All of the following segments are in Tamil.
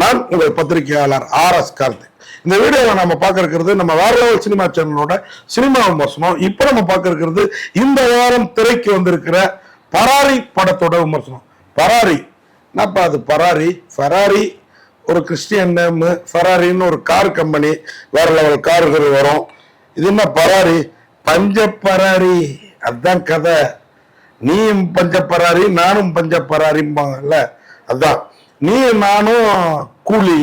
நான் உங்கள் பத்திரிகையாளர் ஆர் எஸ் கார்த்திக். இந்த வீடியோவில் நம்ம பார்க்க இருக்கிறது நம்ம வேற லெவல் சினிமா சேனலோட சினிமா விமர்சனம். இப்போ நம்ம பார்க்க இருக்கிறது இந்த வாரம் திரைக்கு வந்திருக்கிற பராரி படத்தோட விமர்சனம். பராரி. என்னப்பா அது பராரி? ஃபராரி. ஒரு கிறிஸ்டியன் நேமு ஃபராரின்னு ஒரு கார் கம்பெனி வேற லெவல் கார்கள் வரும். இது என்ன பராரி? பஞ்ச பராரி அதுதான் கதை. நீயும் பஞ்ச பராரி நானும் பஞ்ச பராரிம்பாங்கல்ல அதான். நீ நானும் கூலி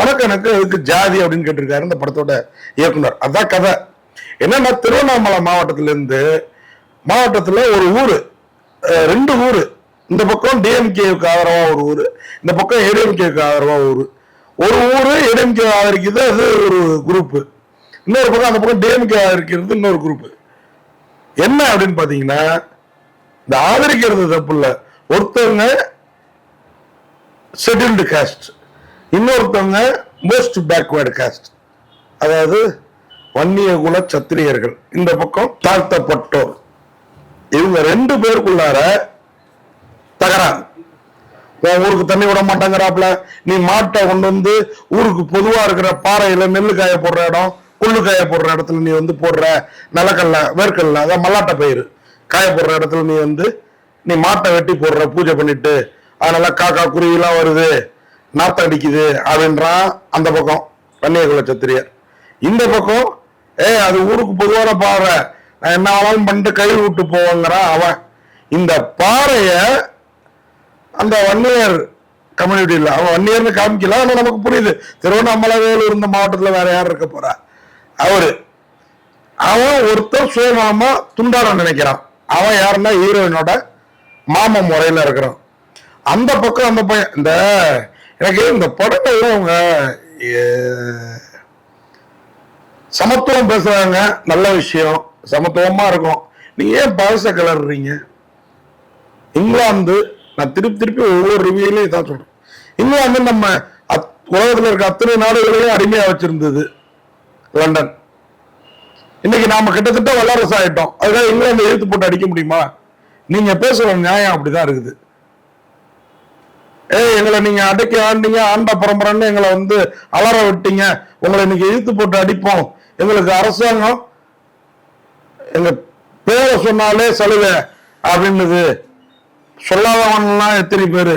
உனக்கு எனக்கு அதுக்கு ஜாதி அப்படின்னு கேட்டிருக்காரு இந்த படத்தோட இயக்குனர். அதான் கதை. என்னன்னா திருவண்ணாமலை மாவட்டத்திலேருந்து மாவட்டத்தில் ஒரு ஊர் ரெண்டு ஊர். இந்த பக்கம் டிஎம்கேவுக்கு ஆதரவாக ஒரு ஊர் இந்த பக்கம் ஏடிஎம்கேவுக்கு ஆதரவாக ஒரு ஒரு ஊர் ஏடிஎம்கே ஆதரிக்கிறது அது ஒரு குரூப்பு இன்னொரு பக்கம் அந்த பக்கம் டிஎம்கே ஆதரிக்கிறது இன்னொரு குரூப்பு என்ன அப்படின்னு பார்த்தீங்கன்னா இந்த ஆதரிக்கிறது தப்பு இல்லை. ஒருத்தவங்க செட்டில்டு காஸ்ட் இன்னொருத்தவங்க மோஸ்ட் பேக்வேர்டு காஸ்ட் அதாவது வன்னிய குல சத்திரியர்கள். இந்த பக்கம் தாழ்த்தப்பட்டோர். இவங்க ரெண்டு பேருக்குள்ளார தகராறு. உன் ஊருக்கு தண்ணி விட மாட்டாங்கிறாப்புல. நீ மாட்டை கொண்டு வந்து ஊருக்கு பொதுவா இருக்கிற பாறையில நெல்லு காய போடுற இடம் கொள்ளு காய போடுற இடத்துல நீ வந்து போடுற நிலக்கல்ல வேர்க்கல்ல அதான் மல்லாட்டை பயிர் காய போடுற இடத்துல நீ வந்து நீ மாட்டை வெட்டி போடுற பூஜை பண்ணிட்டு அதனால காக்கா குருவிலாம் வருது நாத்தம் அடிக்குது அப்படின்றான் அந்த பக்கம் கன்னியகுல சத்திரியர். இந்த பக்கம் ஏய் அது ஊருக்கு பொதுவான பாறை நான் என்ன ஆனாலும் பண்ணிட்டு கை விட்டு போவாங்கிறான் அவன். இந்த பாறைய அந்த வன்னியர் கம்யூனிட்டியில் அவன் வன்னியர்னு காமிக்கல ஆனால் நமக்கு புரியுது. திருவண்ணாமலை வேலூர் இந்த மாவட்டத்தில் வேற யார் இருக்க போறா? அவரு. அவன் ஒருத்தன் சுயமாமா துண்டாட நினைக்கிறான். அவன் யாருன்னா ஹீரோயினோட மாமன் முறையில் இருக்கிறான். அந்த பக்கம் அந்த பையன் இந்த எனக்கு இந்த படங்கள்ல அவங்க சமத்துவம் பேசுறாங்க நல்ல விஷயம் சமத்துவமா இருக்கும். நீங்க ஏன் பழச கிளறீங்க இங்கிலாந்து நான் திருப்பி திருப்பி ஒவ்வொரு ரிவியூலையும் தான் சொல்றேன். இங்கிலாந்து நம்ம அத்- உலகத்தில் இருக்க அத்தனை நாடுகளையும் அடிமையா வச்சிருந்தது லண்டன். இன்னைக்கு நாம கிட்டத்தட்ட வல்லரசு ஆயிட்டோம். அதுக்காக இங்கிலாந்து எழுத்து போட்டு அடிக்க முடியுமா? நீங்க பேசுற நியாயம் அப்படிதான் இருக்குது. ஏய் எங்களை நீங்க அடக்கி ஆண்டீங்க ஆண்ட பரம்பரைன்னு எங்களை வந்து அலற விட்டீங்க. உங்களை இன்னைக்கு இழுத்து போட்டு அடிப்போம். எங்களுக்கு அரசாங்கம் எங்க பேரை சொன்னாலே சலுகை அப்படின்னுது. சொல்லாதவன்லாம் எத்தனை பேரு?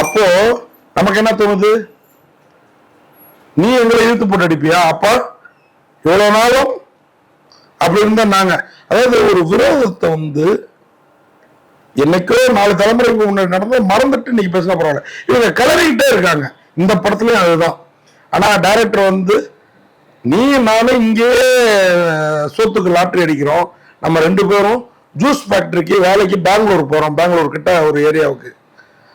அப்போ நமக்கு என்ன தோணுது? நீ எங்களை இழுத்து போட்டு அடிப்பியா? அப்ப இவ்வளவு நாளும் அப்படி இருந்தா நாங்க. அதாவது ஒரு விரோதத்தை வந்து என்னைக்கோ நாலு தலைமுறைக்கு முன்னாடி நடந்து மறந்துட்டு இன்னைக்கு பேசினா பரவாயில்ல. இவங்க கிளறிக்கிட்டே இருக்காங்க. இந்த படத்துலயும் அதுதான். ஆனா டைரக்டர் வந்து நீ நானும் இங்கேயே சோத்துக்கு லாட்ரி அடிக்கிறோம். நம்ம ரெண்டு பேரும் ஜூஸ் ஃபேக்டரிக்கு வேலைக்கு பெங்களூர் போறோம். பெங்களூர் கிட்ட ஒரு ஏரியாவுக்கு.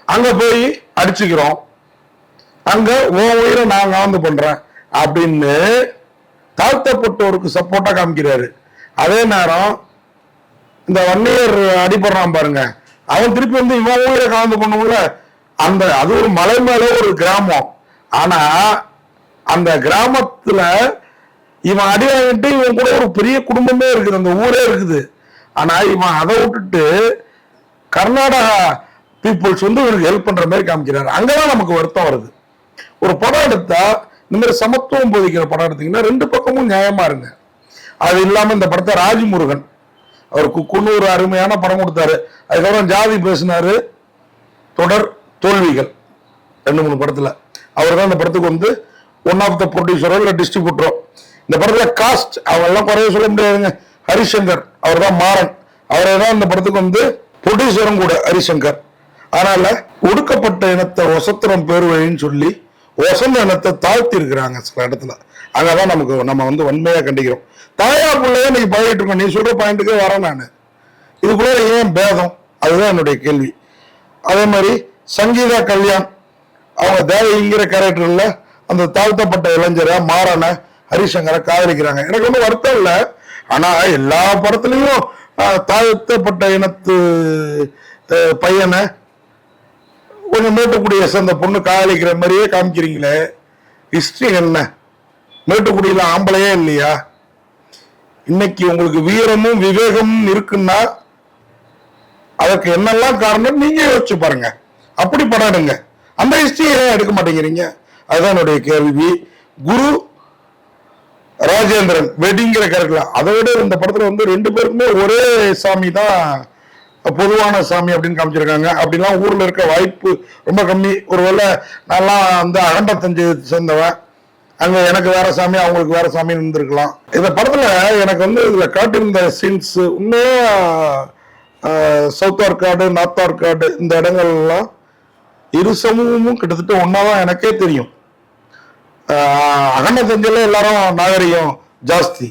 அங்க போய் அடிச்சுக்கிறோம். அங்க உன் உயிரை நான் காந்து பண்றேன். அப்படின்னு தாழ்த்தப்பட்டோருக்கு சப்போர்ட்டா காமிக்கிறாரு. அதே நேரம் இந்த வன்னியர் அடிபடுறான் பாருங்க. அவன் திருப்பி வந்து இவன் ஊரை கலந்து பண்ணுவோம்ல அந்த அது ஒரு மலை மேல ஒரு கிராமம். ஆனா அந்த கிராமத்துல இவன் அடி வாங்கிட்டு இவன் கூட ஒரு பெரிய குடும்பமே இருக்குது அந்த ஊரே இருக்குது. ஆனா இவன் அதை விட்டுட்டு கர்நாடகா பீப்புள்ஸ் வந்து இவனுக்கு ஹெல்ப் பண்ற மாதிரி காமிக்கிறாரு. அங்கதான் நமக்கு வருத்தம் வருது. ஒரு படம் எடுத்தா இந்த மாதிரி சமத்துவம் போதிக்கிற படம் எடுத்தீங்கன்னா ரெண்டு பக்கமும் நியாயமா இருங்க. அது இல்லாம இந்த படத்தை ராஜ்முருகன் அவர் குன்னூர் அருமையான படம் கொடுத்தாரு. அதுக்கப்புறம் ஜாதி பேசினாரு. தொடர் தோல்விகள். ரெண்டு மூணு படத்துல. அவர் தான் இந்த படத்துக்கு வந்து ஒன் ஆஃப் த ப்ரொடியூசரோ இல்லை டிஸ்ட்ரிபியூட்டரோ இந்த படத்துல காஸ்ட் அவெல்லாம் குறைய சொல்ல முடியாதுங்க. ஹரிசங்கர் அவர் தான் மாறன். அவரே தான் இந்த படத்துக்கு வந்து ப்ரொடியூசரும் கூட ஹரிசங்கர். அதனால ஒடுக்கப்பட்ட இனத்தை ஒசத்திரம் பேர் வழின்னு சொல்லி ஒசந்த இனத்தை தாழ்த்தி இருக்கிறாங்க சில இடத்துல. அங்கதான் நமக்கு நம்ம வந்து வன்மையா கண்டிக்கிறோம். தாயா பிள்ளைய இன்னைக்கு பழகிட்டு இருக்கோம். நீ சொல்ற பாயிண்ட்டுக்கு வரேன் நான். இதுக்குள்ள ஏன் பேதம்? அதுதான் என்னுடைய கேள்வி. அதே மாதிரி சங்கீதா கல்யாண் அவங்க தேவைங்கிற கேரக்டர்ல அந்த தாழ்த்தப்பட்ட இளைஞரை மாறன ஹரிசங்கரை காதலிக்கிறாங்க. எனக்கு ஒன்றும் வருத்தம் இல்லை. ஆனா எல்லா படத்துலையும் தாழ்த்தப்பட்ட இனத்து பையனை கொஞ்சம் மேட்டக்கூடிய அந்த பொண்ணு காதலிக்கிற மாதிரியே காமிக்கிறீங்களே. ஹிஸ்டரி என்ன? மேட்டுக்குடியில் ஆம்பளையே இல்லையா? இன்னைக்கு உங்களுக்கு வீரமும் விவேகமும் இருக்குன்னா அதற்கு என்னெல்லாம் காரணம்? நீங்க யோசிச்சு பாருங்க. அப்படி படம் அந்த ஹிஸ்டரியை ஏன் எடுக்க மாட்டேங்கிறீங்க. அதுதான் என்னுடைய கேள்வி. குரு ராஜேந்திரன் வெடிங்கிற கேரக்டர் அதை விட இந்த படத்துல வந்து ரெண்டு பேருக்குமே ஒரே சாமி தான் பொதுவான சாமி அப்படின்னு காமிச்சிருக்காங்க. அப்படிலாம் ஊர்ல இருக்க வாய்ப்பு ரொம்ப கம்மி. ஒருவேளை நான்லாம் வந்து அகண்டத்தஞ்சு சேர்ந்தவன். அங்க எனக்கு வேற சாமி அவங்களுக்கு வேற சாமி இருந்திருக்கலாம். இந்த படத்துல எனக்கு வந்து இதுல காட்டியிருந்த சீன்ஸ் உண்மையா சவுத் ஆர்காடு நார்த் ஆர்காடு இந்த இடங்கள்லாம் இரு சமூகமும் கிட்டத்தட்ட ஒன்னாதான் எனக்கே தெரியும். அகண்ட அகண்டத்தஞ்சில எல்லாரும் நாகரிகம் ஜாஸ்தி.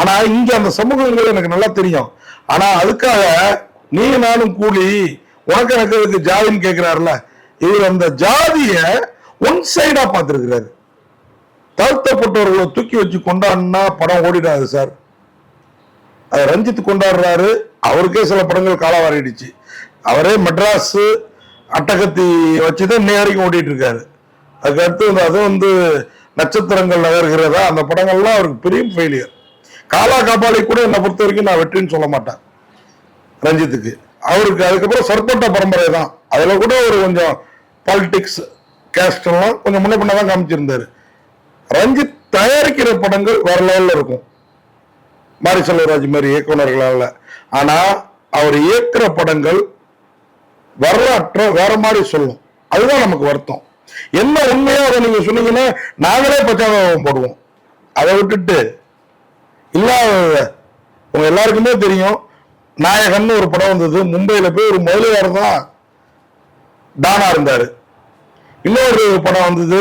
ஆனா இங்க அந்த சமூகங்கள் எனக்கு நல்லா தெரியும். ஆனா அதுக்காக நீ நானும் கூலி உனக்கு எனக்கு ஜாதின்னு கேட்கிறாருல இவர் அந்த ஜாதிய ஒன் சைடா பார்த்திருக்கிறாரு. தாழ்த்தப்பட்டவர்களை தூக்கி வச்சு கொண்டாடினா படம் ஓடிடாது சார். அது ரஞ்சித் கொண்டாடுறாரு. அவருக்கே சில படங்கள் காலாவாரிடுச்சு. அவரே மெட்ராஸ் அட்டகத்தி வச்சுதான் இன்னை வரைக்கும் ஓடிட்டு இருக்காரு அதுக்கு அடுத்து வந்து அதுவும் வந்து நட்சத்திரங்கள் நகர்கிறதா? அந்த படங்கள்லாம் அவருக்கு பெரிய ஃபெயிலியர் காலா காபாலி கூட என்னை பொறுத்த வரைக்கும் நான் வெற்றின்னு சொல்ல மாட்டேன். ரஞ்சித்துக்கு. அவருக்கு அதுக்கப்புறம் சொற்பட்ட பரம்பரை தான். அதில் கூட ஒரு கொஞ்சம் பாலிடிக்ஸ் கேஸ்ட் எல்லாம் கொஞ்சம் முன்ன பின்ன தான் காமிச்சிருந்தாரு. ரஞ்சித் தயாரிக்கிற படங்கள் வேற லெவலில் இருக்கும். மாரி செல்வராஜ் மாதிரி இயக்குநர்களால் ஆனால் அவர் இயக்கிற படங்கள் வரலாற்றை வேற மாதிரி சொல்லும். அதுதான் நமக்கு வருத்தம். என்ன உண்மையோ அதை நீங்க சொன்னீங்கன்னா நாங்களே பச்சாதாபம் போடுவோம். அதை விட்டுட்டு இல்லாத உங்க எல்லாருக்குமே தெரியும் நாயகன் ஒரு படம் வந்தது. மும்பையில போய் ஒரு முதலியார் தான் தானா இருந்தாரு. இன்னொரு படம் வந்தது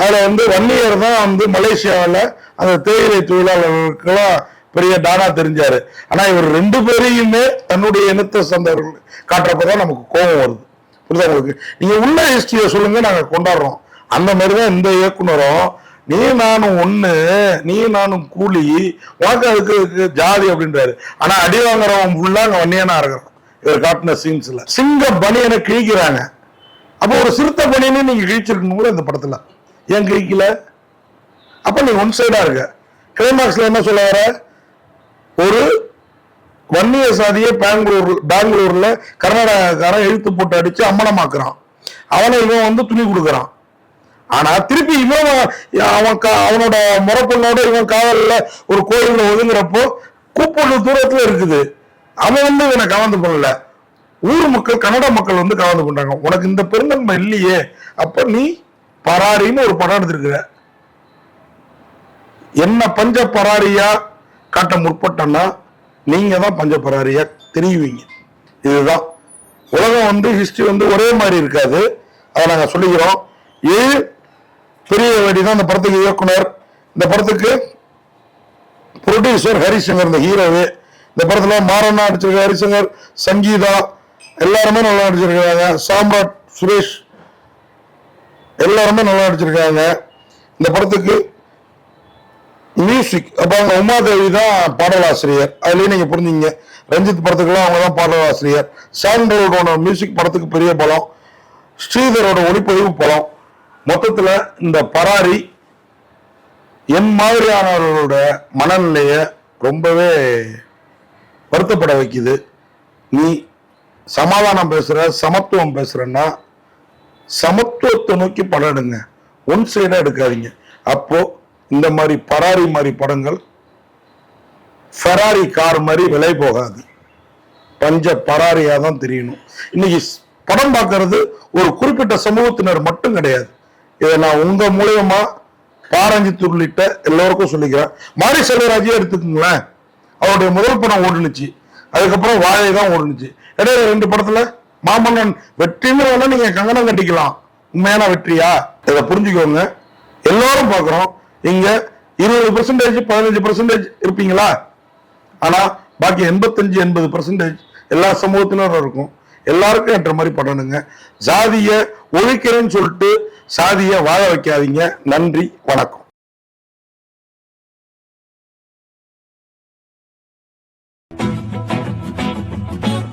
அதில் வந்து வன்னியர் தான் வந்து மலேசியாவில் அந்த தேயிலை தொழிலாளர்களுக்கெல்லாம் பெரிய டானா தெரிஞ்சாரு. ஆனால் இவர் ரெண்டு பேரையுமே தன்னுடைய இனத்தை சேர்ந்தவர்கள் காட்டுறப்பதான் நமக்கு கோபம் வருது. புரியுதா உங்களுக்கு? நீங்கள் உள்ள ஹிஸ்டரியை சொல்லுங்க நாங்கள் கொண்டாடுறோம். அந்த மாதிரி தான் இந்த இயக்குனரும் நீ நானும் ஒன்று நீ நானும் கூலி உனக்கு அதுக்கு ஜாதி அப்படின்றாரு. ஆனால் அடி வாங்குறவன் ஃபுல்லாக அங்கே வன்னியனா இருக்கிறான். இவர் காட்டின சீன்ஸில் சிங்க பனியனை கிழிக்கிறாங்க. அப்போ ஒரு சிறுத்தை பனியனே நீங்க கிழிச்சிருக்கணுங்களா இந்த படத்தில்? ஏன் கிழிக்கல அப்போ நீ ஒன் சைடாக இருக்க. கிளைமாக்ஸ்ல என்ன சொல்ல வர? ஒரு வன்னிய சாதியை பெங்களூர் பெங்களூர்ல கர்நாடகாக்காரன் எழுத்து போட்டு அடிச்சு அம்மனமாக்குறான். அவனை இவன் வந்து துணி கொடுக்குறான். ஆனா திருப்பி இவன் அவன் கா- அவனோட முறப்பொண்ணோட இவன் காதல்ல ஒரு கோயில்ல ஒதுங்குறப்போ கூப்பிடு தூரத்துல இருக்குது. அவன் வந்து இவனை கவர்ந்து பண்ணல ஊர் மக்கள் கன்னட மக்கள் வந்து கவர்ந்து பண்றாங்க உனக்கு இந்த பெருந்தன்மை இல்லையே. அப்ப நீ பராரின்னு ஒரு படம் எடுத்திருக்கிற என்ன பஞ்ச பராரியா காட்ட முற்பட்டன்னா நீங்க தான் பஞ்ச பராரியா தெரியுவீங்க. இதுதான். உலகம் வந்து ஹிஸ்டரி வந்து ஒரே மாதிரி இருக்காது. அதை நாங்கள் சொல்லிக்கிறோம். ஏழு பெரிய வேடி தான் இந்த படத்துக்கு இயக்குனர். இந்த படத்துக்கு ப்ரொடியூசர் ஹரிசங்கர் இந்த ஹீரோவே இந்த படத்துல மாரண்ணா நடிச்சிருக்க ஹரிசங்கர் சங்கீதா எல்லாருமே நல்லா நடிச்சிருக்கிறாங்க சாம்ராட் சுரேஷ் எல்லாருமே நல்லா நடிச்சிருக்காங்க. இந்த படத்துக்கு மியூசிக் அப்போ அவங்க உமாதேவி தான் பாடலாசிரியர். அதுலயே நீங்கள் புரிஞ்சீங்க. ரஞ்சித் படத்துக்குலாம் அவங்க தான் பாடலாசிரியர். சாண்டோட மியூசிக் படத்துக்கு பெரிய பலம். ஸ்ரீதரோட ஒளிப்பதிவு பலம். மொத்தத்தில் இந்த பராரி என் மாதிரியானவர்களோட மனநிலையை ரொம்பவே வருத்தப்பட வைக்குது. நீ சமாதானம் பேசுகிற சமத்துவம் பேசுகிறன்னா சமத்துவத்தை நோக்கி படம் எடுங்க ஒன் சைடாக எடுக்காதீங்க. அப்போ இந்த மாதிரி பராரி மாதிரி படங்கள் ஃபெராரி கார் மாதிரி விலை போகாது. பஞ்ச பராரியாக தான் தெரியணும். இன்னைக்கு படம் பார்க்கறது ஒரு குறிப்பிட்ட சமூகத்தினர் மட்டும் கிடையாது. இதை நான் உங்க மூலியமா பாரஞ்சித் உள்ளிட்ட எல்லோருக்கும் சொல்லிக்கிறேன். மாரி செல்வராஜே எடுத்துக்கோங்களேன். அவருடைய முதல் படம் ஓடுனுச்சு. அதுக்கப்புறம் வாழை தான் ஓடுனுச்சு. இடையில ரெண்டு படத்துல மாமன்னன் வெற்றின்னு வேணா நீங்க கங்கணம் கட்டிக்கலாம். உண்மையான வெற்றியா? இதை புரிஞ்சுக்கோங்க. எல்லாரும் பாக்குறோம் இங்க இருபது பெர்சன்டேஜ் பதினஞ்சு பெர்சன்டேஜ் இருப்பீங்களா? ஆனா பாக்கி எண்பத்தஞ்சு எண்பது பெர்சன்டேஜ் எல்லா சமூகத்தினரும் இருக்கும். எல்லாருக்கும் என்ற மாதிரி பண்ணணுங்க. ஜாதிய ஒழிக்கிறேன்னு சொல்லிட்டு சாதிய வாழ வைக்காதீங்க. நன்றி வணக்கம்.